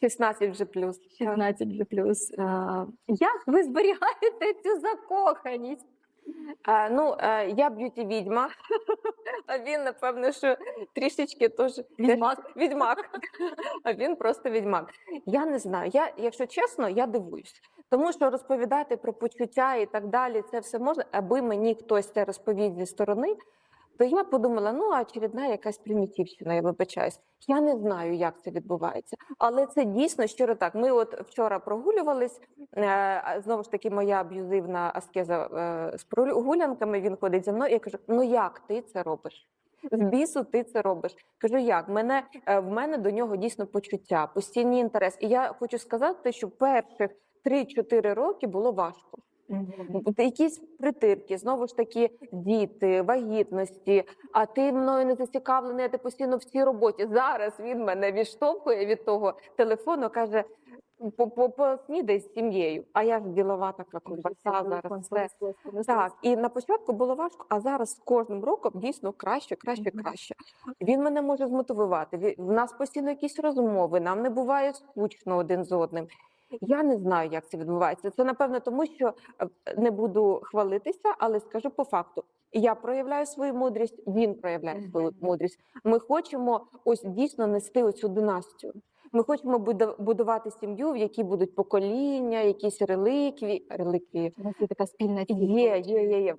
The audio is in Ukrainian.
16 вже плюс. 16 вже плюс. Як ви зберігаєте цю закоханість? Е, ну, я б'юті відьма, а він, напевно, що трішечки теж Відьмак. відьмак. А він просто відьмак. Я не знаю. Я, якщо чесно, я дивуюсь. Тому що розповідати про почуття і так далі, це все можна, аби мені хтось це розповів зі сторони. То я подумала, ну очередна якась примітивщина, я вибачаюсь. Я не знаю, як це відбувається, але це дійсно щиро так. Ми от вчора прогулювались. е, Знову ж таки, моя аб'юзивна аскеза е, з прогулянками. Він ходить за мною. Я кажу: ну як ти це робиш? З бісу ти це робиш. Кажу, як мене е, в мене до нього дійсно почуття, постійний інтерес. І я хочу сказати, що перших 3-4 роки було важко. Якісь притирки, знову ж таки, діти, вагітності. А ти мною не зацікавлений, а ти постійно в цій роботі. Зараз він мене відштовхує від того телефону, каже. «По- по- Поснідай з сім'єю, а я ж ділова така ковбаса зараз. Все. Так, і на початку було важко, а зараз з кожним роком дійсно краще, краще, краще. Він мене може змотивувати. В нас постійно якісь розмови, нам не буває скучно один з одним. Я не знаю, як це відбувається. Це напевно тому, що е, не буду хвалитися, але скажу по факту. Я проявляю свою мудрість, він проявляє свою мудрість. Ми хочемо ось дійсно нести оцю династію. Ми хочемо будувати сім'ю, в якій будуть покоління, якісь нас є така спільна є, є, є, є.